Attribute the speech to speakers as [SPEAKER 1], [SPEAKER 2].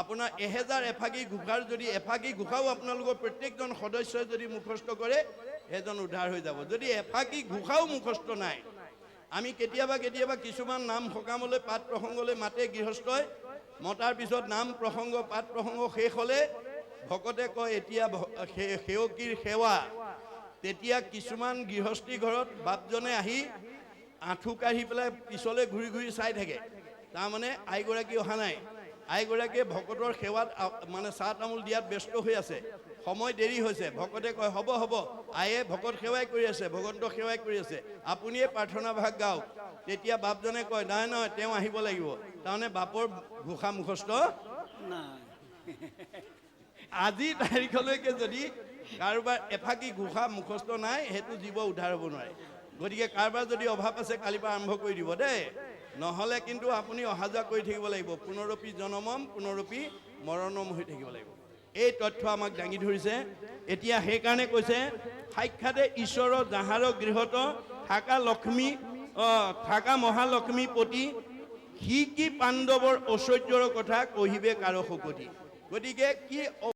[SPEAKER 1] আপোনাৰ এহেজাৰ এফাকি ঘোষাৰ যদি এফাকি ঘোষাও আপোনালোকৰ প্ৰত্যেকজন সদস্যই যদি মুখস্থ কৰে, সেইজন উদ্ধাৰ হৈ যাব। যদি এফাকি ঘোষাও মুখস্থ নাই, আমি কেতিয়াবা কেতিয়াবা কিছুমান নাম সকামলৈ পাত প্ৰসংগলৈ মাতে গৃহস্থই, মতাৰ পিছত নাম প্ৰসংগ পাত প্ৰসংগ শেষ হ'লে, ভকতে কয়, এতিয়া সেৱকীৰ সেৱা। তেতিয়া কিছুমান গৃহস্থী ঘৰত বাপজনে আহি আঁঠু কাঢ়ি পেলাই পিছলৈ ঘূৰি ঘূৰি চাই থাকে। তাৰমানে আইগৰাকী অহা নাই। আইগৰাকীয়ে ভকতৰ সেৱাত মানে চাহ তামোল দিয়াত ব্যস্ত হৈ আছে। সময় দেৰি হৈছে। ভকতে কয় হ'ব হ'ব। আয়ে ভকত সেৱাই কৰি আছে ভগৱন্তক সেৱাই কৰি আছে। আপুনিয়ে প্ৰাৰ্থনা ভাগ গাওক। তেতিয়া বাপজনে কয় নাই নহয় তেওঁ আহিব লাগিব। তাৰমানে বাপৰ ঘোষা মুখস্থ আজি তাৰিখলৈকে যদি কাৰোবাৰ এফাকি ঘোষা মুখস্থ নাই সেইটো জীৱ উদ্ধাৰ হ'ব নোৱাৰে। গতিকে কাৰোবাৰ যদি অভাৱ আছে কালিৰ পৰা আৰম্ভ কৰি দিব দেই। নহ'লে কিন্তু আপুনি অহা যোৱা কৰি থাকিব লাগিব। পুনৰপি জনমম, পুনৰপি মৰণম হৈ থাকিব লাগিব। এই তথ্য আমাক দাঙি ধৰিছে। এতিয়া সেইকাৰণে কৈছে, সাক্ষাতে ঈশ্বৰৰ যাহাৰ গৃহত থাকা লক্ষ্মী থাকা মহালক্ষ্মী পতি, সি কি পাণ্ডৱৰ ঐশ্বৰ্যৰ কথা কহিবে কাৰো শকতি? গতিকে কি